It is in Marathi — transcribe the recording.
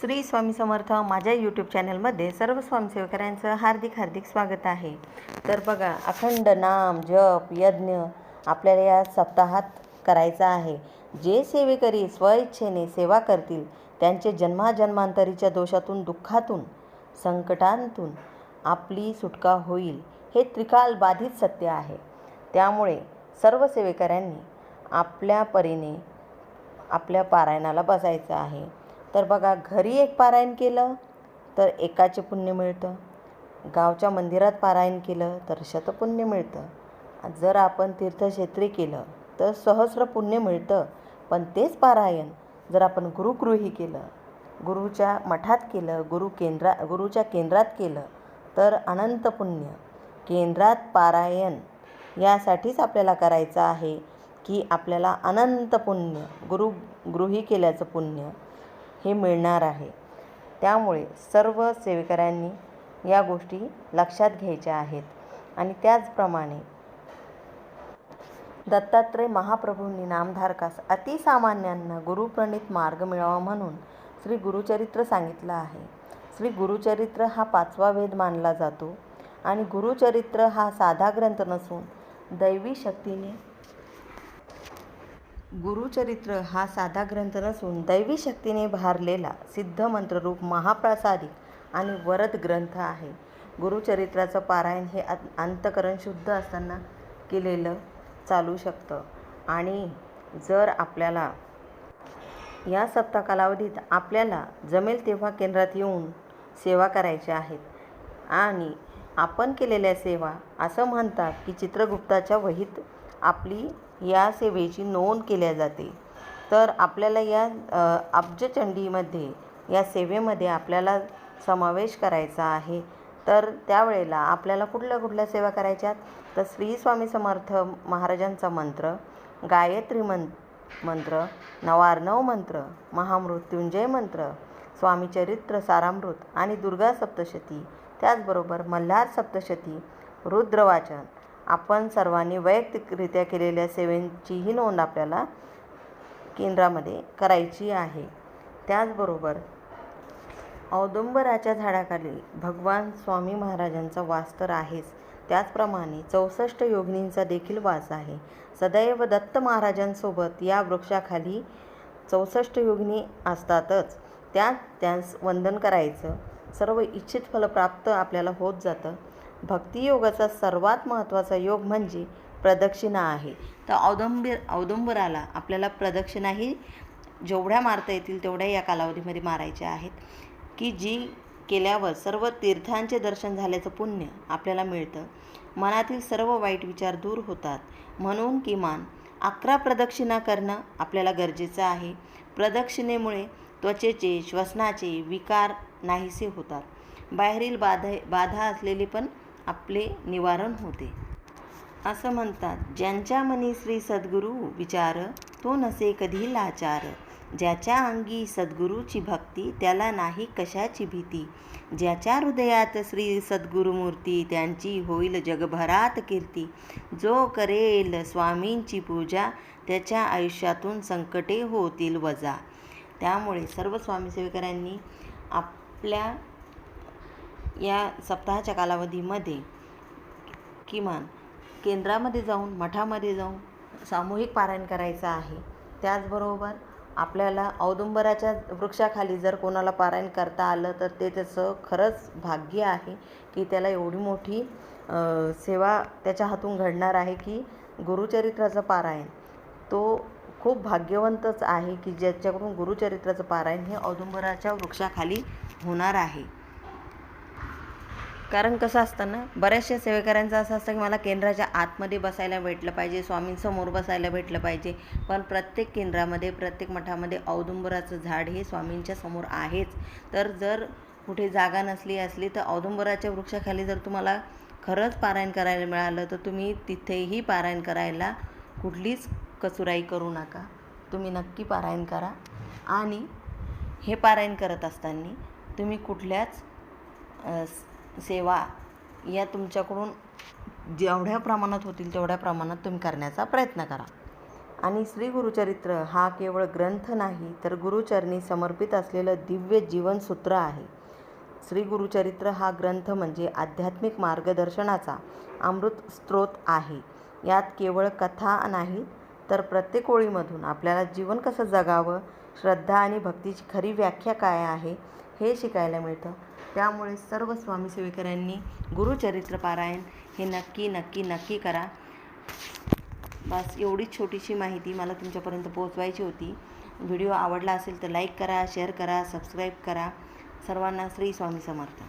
श्री स्वामी समर्थ माझ्या यूट्यूब चॅनलमध्ये सर्व स्वामीसेवकऱ्यांचं हार्दिक हार्दिक स्वागत आहे. तर बघा अखंड नाम जप यज्ञ आपल्याला या सप्ताहात करायचा आहे. जे सेवेकरी स्वइच्छेने सेवा करतील त्यांचे जन्माजन्मांतरीच्या दोषातून दुःखातून संकटांतून आपली सुटका होईल हे त्रिकाल बाधित सत्य आहे. त्यामुळे सर्व सेवेकऱ्यांनी आपल्या परीने आपल्या पारायणाला बसायचं आहे. तर बघा घरी एक पारायण केलं तर एकाचे पुण्य मिळतं. गावच्या मंदिरात पारायण केलं तर शतपुण्य मिळतं. जर आपण तीर्थक्षेत्री केलं तर सहस्र पुण्य मिळतं. पण तेच पारायण जर आपण गुरुगृही केलं गुरुच्या मठात केलं गुरु केंद्रा गुरुच्या केंद्रात केलं तर अनंत पुण्य. केंद्रात पारायण यासाठीच आपल्याला करायचं आहे की आपल्याला अनंत पुण्य गुरु गृही केल्याचं पुण्य हे मिळणार आहे. त्यामुळे सर्व सेवेकऱ्यांनी या गोष्टी लक्षात घ्यायच्या आहेत. आणि त्याचप्रमाणे दत्तात्रय महाप्रभूंनी नामधारकास अतिसामान्यांना गुरुप्रणित मार्ग मिळावा म्हणून श्री गुरुचरित्र सांगितलं आहे. श्री गुरुचरित्र हा पाचवा वेद मानला जातो. आणि गुरुचरित्र हा साधा ग्रंथ नसून दैवी शक्तीने गुरुचरित्र हा साधा ग्रंथ नसून दैवी शक्तीने भारलेला सिद्ध मंत्ररूप महाप्रासादिक आणि वरद ग्रंथ आहे. गुरुचरित्राचं पारायण हे अंतकरण शुद्ध असताना केलेलं चालू शकतं. आणि जर आपल्याला या सप्ताह कालावधीत आपल्याला जमेल तेव्हा केंद्रात येऊन सेवा करायच्या आहेत. आणि आपण केलेल्या सेवा असं म्हणतात की चित्रगुप्ताच्या वहीत आपली या सेवेची नोंद केल्या जाते. तर आपल्याला या अब्जचंडीमध्ये या सेवेमध्ये आपल्याला समावेश करायचा आहे. तर त्यावेळेला आपल्याला कुठल्या कुठल्या सेवा करायच्यात? तर श्री स्वामी समर्थ महाराजांचा मंत्र गायत्री मं मंत्र नवार्णव मंत्र महामृत्युंजय मंत्र स्वामीचरित्र सारामृत आणि दुर्गा सप्तशती त्याचबरोबर मल्हार सप्तशती रुद्रवाचन आपण सर्वांनी वैयक्तिकरित्या केलेल्या सेवेंचीही नोंद आपल्याला केंद्रामध्ये करायची आहे. त्याचबरोबर औदुंबराच्या झाडाखाली भगवान स्वामी महाराजांचा वास तर आहेच. त्याचप्रमाणे चौसष्ट योगिनींचा देखील वास आहे. सदैव दत्त महाराजांसोबत या वृक्षाखाली चौसष्ट योगिनी असतातच. त्यात त्यास वंदन करायचं. सर्व इच्छित फलप्राप्त आपल्याला होत जातं. भक्तियोगाचा सर्वात महत्त्वाचा योग म्हणजे प्रदक्षिणा आहे. तर औदंबीर औदुंबराला आपल्याला प्रदक्षिणाही जेवढ्या मारता येतील तेवढ्या या कालावधीमध्ये मारायच्या आहेत. की जी केल्यावर सर्व तीर्थांचे दर्शन झाल्याचं पुण्य आपल्याला मिळतं. मनातील सर्व वाईट विचार दूर होतात. म्हणून किमान अकरा प्रदक्षिणा करणं आपल्याला गरजेचं आहे. प्रदक्षिणेमुळे त्वचेचे श्वसनाचे विकार नाहीसे होतात. बाहेरील बाधा बाधा असलेली पण आपले निवारण होते. असं म्हणतात ज्यांच्या मनी श्री सद्गुरू विचार तो नसे कधी लाचार. ज्याच्या अंगी सद्गुरूची भक्ती त्याला नाही कशाची भीती. ज्याच्या हृदयात श्री सद्गुरुमूर्ती त्यांची होईल जगभरात कीर्ती. जो करेल स्वामींची पूजा त्याच्या आयुष्यातून संकटे होतील वजा. त्यामुळे सर्व स्वामीसेवकरांनी आपल्या या सप्ताहाच्या कालावधीमध्ये किमान केंद्रामध्ये जाऊन मठामध्ये जाऊन सामूहिक पारायण करायचं आहे. त्याचबरोबर आपल्याला औदुंबराच्या वृक्षाखाली जर कोणाला पारायण करता आलं तर ते त्याचं खरंच भाग्य आहे की त्याला एवढी मोठी सेवा त्याच्या हातून घडणार आहे की गुरुचरित्राचं पारायण. तो खूप भाग्यवंतच आहे की ज्याच्याकडून गुरुचरित्राचं पारायण हे औदुंबराच्या वृक्षाखाली होणार आहे. कारण कसं असतं ना बऱ्याचशा सेवेकऱ्यांचं असं असतं की मला केंद्राच्या आतमध्ये बसायला भेटलं पाहिजे स्वामींसमोर बसायला भेटलं पाहिजे. पण प्रत्येक केंद्रामध्ये प्रत्येक मठामध्ये औदुंबराचं झाड हे स्वामींच्या समोर आहेच. तर जर कुठे जागा नसली असली तर औदुंबराच्या वृक्षाखाली जर तुम्हाला खरंच पारायण करायला मिळालं तर तुम्ही तिथेही पारायण करायला कुठलीच कचुराई करू नका. तुम्ही नक्की पारायण करा. आणि हे पारायण करत असताना तुम्ही कुठल्याच सेवा या तुमच्याकडून जेवढ्या प्रमाणात होतील तेवढ्या प्रमाणात तुम्ही करण्याचा प्रयत्न करा. आणि श्री गुरुचरित्र हा केवळ ग्रंथ नाही तर गुरुचरणी समर्पित असलेलं दिव्य जीवनसूत्र आहे. श्री गुरुचरित्र हा ग्रंथ म्हणजे आध्यात्मिक मार्गदर्शनाचा अमृत स्रोत आहे. यात केवळ कथा नाही तर प्रत्येक ओळीमधून आपल्याला जीवन कसं जगावं श्रद्धा आणि भक्तीची खरी व्याख्या काय आहे हे शिकायला मिळतं. त्यामुळे सर्व स्वामी सेवेकरांनी गुरुचरित्र पारायण हे नक्की नक्की नक्की करा. बस एवढीच छोटीशी माहिती मला तुमच्यापर्यंत पोहोचवायची होती. व्हिडिओ आवडला असेल तर लाईक करा शेअर करा सबस्क्राईब करा. सर्वांना श्री स्वामी समर्थ.